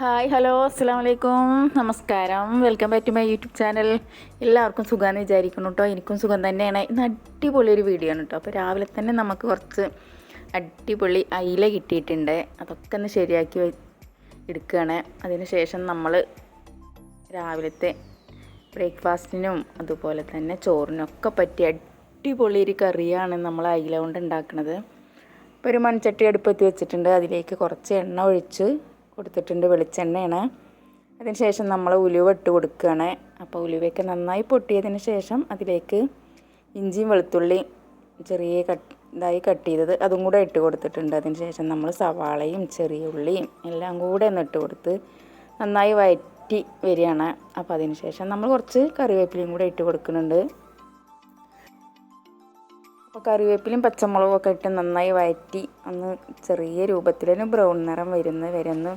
Hi hello അസ്സാം വലൈക്കും നമസ്കാരം. Welcome back to my YouTube channel. എല്ലാവർക്കും സുഖമെന്ന് വിചാരിക്കുന്നു കേട്ടോ എനിക്കും സുഖം തന്നെയാണ്. ഇന്ന് അടിപൊളി ഒരു വീഡിയോ ആണ് കേട്ടോ അപ്പോൾ രാവിലെ തന്നെ നമുക്ക് കുറച്ച് അടിപൊളി അയില കിട്ടിയിട്ടുണ്ട്. അതൊക്കെ ഒന്ന് ശരിയാക്കി എടുക്കുകയാണ് അതിന് ശേഷം നമ്മൾ രാവിലത്തെ ബ്രേക്ക്ഫാസ്റ്റിനും അതുപോലെ തന്നെ ചോറിനൊക്കെ പറ്റിയ അടിപൊളി ഒരു കറിയാണ് നമ്മൾ അയില കൊണ്ട് ഉണ്ടാക്കുന്നത് ഇപ്പോൾ ഒരു മൺചട്ടി അടുപ്പത്ത് വെച്ചിട്ടുണ്ട്. അതിലേക്ക് കുറച്ച് എണ്ണ ഒഴിച്ച് കൊടുത്തിട്ടുണ്ട് വെളിച്ചെണ്ണയാണ്. അതിന് ശേഷം നമ്മൾ ഉലുവ ഇട്ട് കൊടുക്കുകയാണ്. അപ്പോൾ ഉലുവയൊക്കെ നന്നായി പൊട്ടിയതിന് ശേഷം അതിലേക്ക് ഇഞ്ചിയും വെളുത്തുള്ളിയും ചെറിയ കട്ട് ഇതായി കട്ട് ചെയ്തത് അതും കൂടെ ഇട്ട് കൊടുത്തിട്ടുണ്ട്. അതിന് ശേഷം നമ്മൾ സവാളയും ചെറിയ ഉള്ളിയും എല്ലാം കൂടെ ഒന്ന് ഇട്ട് കൊടുത്ത് നന്നായി വയറ്റി വരികയാണ്. അപ്പോൾ അതിന് ശേഷം നമ്മൾ കുറച്ച് കറിവേപ്പിലയും കൂടെ ഇട്ട് കൊടുക്കുന്നുണ്ട്. അപ്പോൾ കറിവേപ്പിലും പച്ചമുളകും ഒക്കെ ഇട്ട് നന്നായി വഴറ്റി ഒന്ന് ചെറിയ രൂപത്തിൽ ബ്രൗൺ നിറം വരുന്ന വരെ ഒന്ന്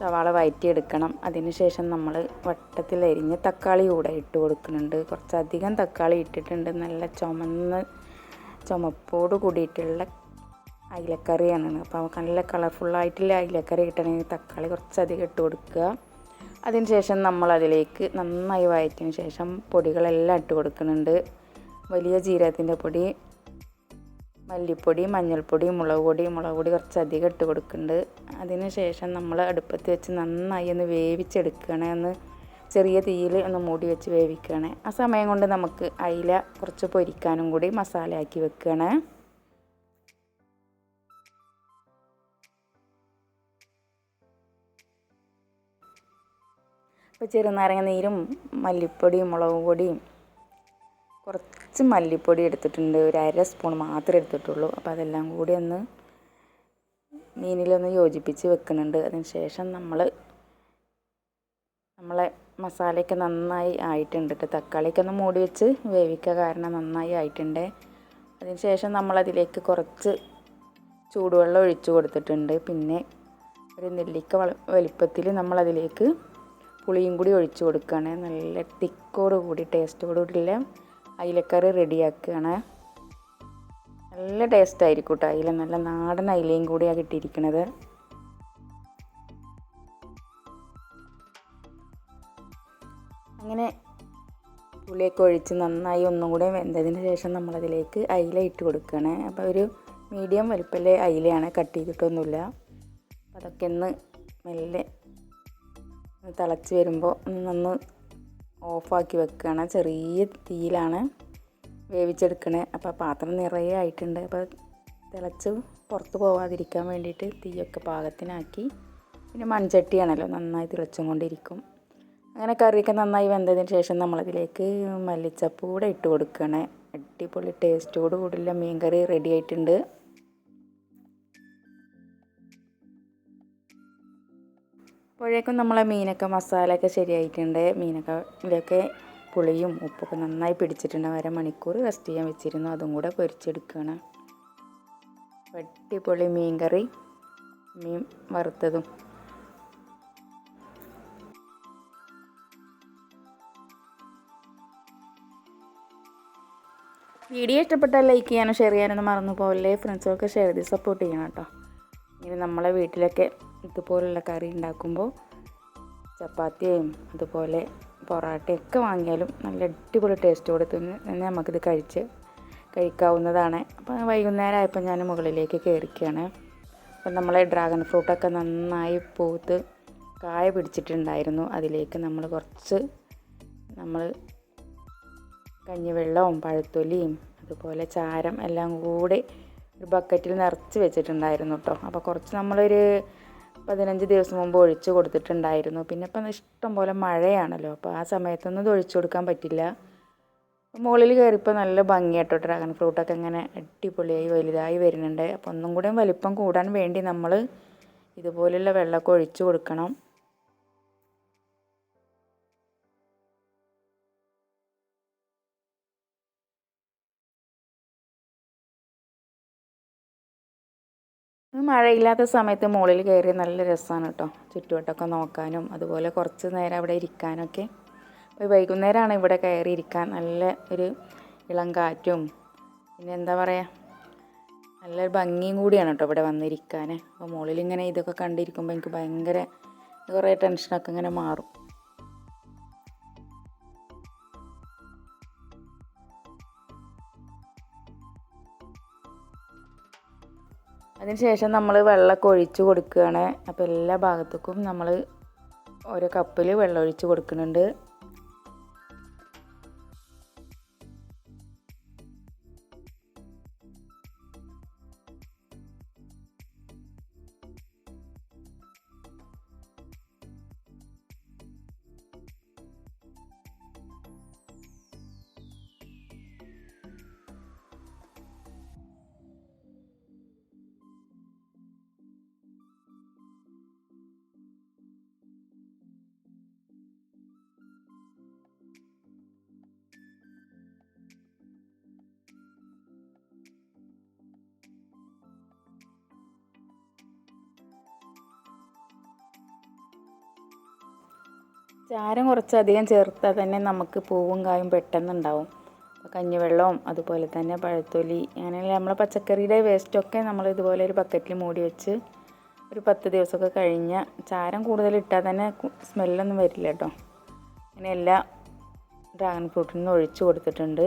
സവാള വഴറ്റിയെടുക്കണം അതിന് ശേഷം നമ്മൾ വട്ടത്തിൽ അരിഞ്ഞ് തക്കാളി കൂടെ ഇട്ട് കൊടുക്കുന്നുണ്ട്. കുറച്ചധികം തക്കാളി ഇട്ടിട്ടുണ്ട്. നല്ല ചുമന്ന് ചുമപ്പോട് കൂടിയിട്ടുള്ള അയിലക്കറിയാണ്. അപ്പോൾ നല്ല കളർഫുള്ളായിട്ടുള്ള അയിലക്കറി കിട്ടണമെങ്കിൽ തക്കാളി കുറച്ചധികം ഇട്ട് കൊടുക്കുക. അതിന് ശേഷം നമ്മൾ അതിലേക്ക് നന്നായി വഴറ്റിയതിന് ശേഷം പൊടികളെല്ലാം ഇട്ട് കൊടുക്കുന്നുണ്ട്. വലിയ ജീരകത്തിന്റെ പൊടി മല്ലിപ്പൊടി മഞ്ഞൾപ്പൊടി മുളക് പൊടി മുളക് പൊടി കുറച്ച് അധികം ഇട്ട് കൊടുക്കുന്നുണ്ട്. അതിന് ശേഷം നമ്മൾ അടുപ്പത്ത് വെച്ച് നന്നായി ഒന്ന് വേവിച്ചെടുക്കണേ ഒന്ന് ചെറിയ തീയിൽ ഒന്ന് മൂടി വെച്ച് വേവിക്കുകയാണ്. ആ സമയം കൊണ്ട് നമുക്ക് അയില കുറച്ച് പൊരിക്കാനും കൂടി മസാല ആക്കി വെക്കുകയാണ്. ഇപ്പോൾ ചെറുനാരങ്ങ നീരും മല്ലിപ്പൊടിയും മുളക് പൊടിയും കുറച്ച് മല്ലിപ്പൊടി എടുത്തിട്ടുണ്ട്. ഒരു അര സ്പൂൺ മാത്രമേ എടുത്തിട്ടുള്ളൂ. അപ്പോൾ അതെല്ലാം കൂടി ഒന്ന് മീനിലൊന്ന് യോജിപ്പിച്ച് വെക്കുന്നുണ്ട്. അതിന് ശേഷം നമ്മൾ നമ്മളെ മസാലയൊക്കെ നന്നായി ആയിട്ടുണ്ട് കേട്ടോ തക്കാളിയൊക്കെ ഒന്ന് മൂടി വെച്ച് വേവിക്കുക കാരണം നന്നായി ആയിട്ടുണ്ട്. അതിന് ശേഷം നമ്മളതിലേക്ക് കുറച്ച് ചൂടുവെള്ളം ഒഴിച്ചു കൊടുത്തിട്ടുണ്ട്. പിന്നെ ഒരു നെല്ലിക്ക വള- വലിപ്പത്തിൽ നമ്മളതിലേക്ക് പുളിയും കൂടി ഒഴിച്ചു കൊടുക്കുകയാണ് നല്ല തിക്കോട് കൂടി ടേസ്റ്റോട് കൂടിയുള്ള അയിലക്കറി റെഡിയാക്കുകയാണ്. നല്ല ടേസ്റ്റ് ആയിരിക്കും കേട്ടോ അയില. നല്ല നാടൻ അയിലയും കൂടിയാണ് കിട്ടിയിരിക്കുന്നത് അങ്ങനെ പുളിയൊക്കെ ഒഴിച്ച് നന്നായി ഒന്നും കൂടെ വെന്തതിന് ശേഷം നമ്മളതിലേക്ക് അയില ഇട്ട് കൊടുക്കുകയാണ്. അപ്പോൾ ഒരു മീഡിയം വലുപ്പത്തിലെ അയിലയാണ് കട്ട് ചെയ്തിട്ടൊന്നുമില്ല. അതൊക്കെ ഒന്ന് മെല്ലെ തിളച്ച് വരുമ്പോൾ ഒന്ന് ഓഫാക്കി വെക്കുകയാണ് ചെറിയ തീയിലാണ് വേവിച്ചെടുക്കണേ. അപ്പോൾ പാത്രം നിറയെ ആയിട്ടുണ്ട്. അപ്പോൾ തിളച്ച് പുറത്ത് പോവാതിരിക്കാൻ വേണ്ടിയിട്ട് തീയൊക്കെ പാകത്തിനാക്കി. പിന്നെ മൺചട്ടിയാണല്ലോ നന്നായി തിളച്ചും കൊണ്ടിരിക്കും അങ്ങനെ കറിയൊക്കെ നന്നായി വെന്തതിന് ശേഷം നമ്മളതിലേക്ക് മല്ലിച്ചപ്പ് കൂടെ ഇട്ട് കൊടുക്കുകയാണ് അടിപൊളി ടേസ്റ്റോട് കൂടിയുള്ള മീൻ കറി റെഡി ആയിട്ടുണ്ട്. അപ്പോഴേക്കും നമ്മളെ മീനൊക്കെ മസാലയൊക്കെ ശരിയായിട്ടുണ്ട്. മീനൊക്കെ ഇതിലൊക്കെ പുളിയും ഉപ്പൊക്കെ നന്നായി പിടിച്ചിട്ടുണ്ട്. അര മണിക്കൂർ റെസ്റ്റ് ചെയ്യാൻ വെച്ചിരുന്നു. അതും കൂടെ പൊരിച്ചെടുക്കുകയാണ്. അടിപൊളി മീൻ കറി മീൻ വറുത്തതും. വീഡിയോ ഇഷ്ടപ്പെട്ടാൽ ലൈക്ക് ചെയ്യാനും ഷെയർ ചെയ്യാനൊന്നും മറന്നു പോകല്ലേ ഫ്രണ്ട്സുകൾക്ക് ഷെയർ ചെയ്ത് സപ്പോർട്ട് ചെയ്യണം കേട്ടോ. ഇനി നമ്മളെ വീട്ടിലൊക്കെ ഇതുപോലുള്ള കറി ഉണ്ടാക്കുമ്പോൾ ചപ്പാത്തിയും അതുപോലെ പൊറാട്ടയൊക്കെ വാങ്ങിയാലും നല്ല അടിപൊളി ടേസ്റ്റോടെ തന്നെ നമുക്കിത് കഴിച്ച് കഴിക്കാവുന്നതാണ്. അപ്പോൾ വൈകുന്നേരം ആയപ്പോൾ ഞാൻ മുകളിലേക്ക് കയറിക്കുകയാണ് അപ്പം നമ്മളെ ഡ്രാഗൺ ഫ്രൂട്ടൊക്കെ നന്നായി പൂത്ത് കായ പിടിച്ചിട്ടുണ്ടായിരുന്നു. അതിലേക്ക് നമ്മൾ കുറച്ച് നമ്മൾ കഞ്ഞിവെള്ളവും പഴത്തൊലിയും അതുപോലെ ചാരം എല്ലാം കൂടി ഒരു ബക്കറ്റിൽ നിറച്ച് വെച്ചിട്ടുണ്ടായിരുന്നു കേട്ടോ. അപ്പോൾ കുറച്ച് നമ്മളൊരു പതിനഞ്ച് ദിവസം മുമ്പ് ഒഴിച്ചു കൊടുത്തിട്ടുണ്ടായിരുന്നു. പിന്നെ ഇപ്പം ഇഷ്ടം പോലെ മഴയാണല്ലോ. അപ്പോൾ ആ സമയത്തൊന്നും ഇത് ഒഴിച്ചു കൊടുക്കാൻ പറ്റില്ല. മുകളിൽ കയറിയപ്പോൾ നല്ല ഭംഗിയാട്ടോ ഡ്രാഗൺ ഫ്രൂട്ടൊക്കെ ഇങ്ങനെ അടിപൊളിയായി വലുതായി വരുന്നുണ്ട്. അപ്പോൾ ഒന്നും കൂടെ വലിപ്പം കൂടാൻ വേണ്ടി നമ്മൾ ഇതുപോലുള്ള വെള്ളമൊക്കെ ഒഴിച്ചു കൊടുക്കണം. മഴയില്ലാത്ത സമയത്ത് മുകളിൽ കയറി നല്ല രസമാണ് കേട്ടോ. ചുറ്റുവട്ടമൊക്കെ നോക്കാനും അതുപോലെ കുറച്ച് നേരം അവിടെ ഇരിക്കാനൊക്കെ. അപ്പോൾ വൈകുന്നേരമാണ് ഇവിടെ കയറി ഇരിക്കാൻ. നല്ല ഒരു ഇളം കാറ്റും പിന്നെ എന്താ പറയുക നല്ലൊരു ഭംഗിയും കൂടിയാണ് കേട്ടോ ഇവിടെ വന്നിരിക്കാൻ അപ്പോൾ മുകളിൽ ഇങ്ങനെ ഇതൊക്കെ കണ്ടിരിക്കുമ്പോൾ എനിക്ക് ഭയങ്കര കുറേ ടെൻഷനൊക്കെ ഇങ്ങനെ മാറും. അതിനുശേഷം നമ്മൾ വെള്ളമൊക്കെ ഒഴിച്ച് കൊടുക്കുകയാണ്. അപ്പോൾ എല്ലാ ഭാഗത്തേക്കും നമ്മൾ ഓരോ കപ്പിൽ വെള്ളം ഒഴിച്ച് കൊടുക്കുന്നുണ്ട്. ചാരം കുറച്ചധികം ചേർത്താൽ തന്നെ നമുക്ക് പൂവും കായും പെട്ടെന്ന് ഉണ്ടാവും അപ്പോൾ കഞ്ഞിവെള്ളവും അതുപോലെ തന്നെ പഴത്തൊലി അങ്ങനെയുള്ള നമ്മളെ പച്ചക്കറിയുടെ വേസ്റ്റൊക്കെ നമ്മൾ ഇതുപോലെ ഒരു ബക്കറ്റിൽ മൂടി വെച്ച് ഒരു പത്ത് ദിവസമൊക്കെ കഴിഞ്ഞ ചാരം കൂടുതൽ ഇട്ടാൽ തന്നെ സ്മെല്ലൊന്നും വരില്ല കേട്ടോ അങ്ങനെ എല്ലാ ഡ്രാഗൺ ഫ്രൂട്ടിൽ നിന്ന് ഒഴിച്ചു കൊടുത്തിട്ടുണ്ട്.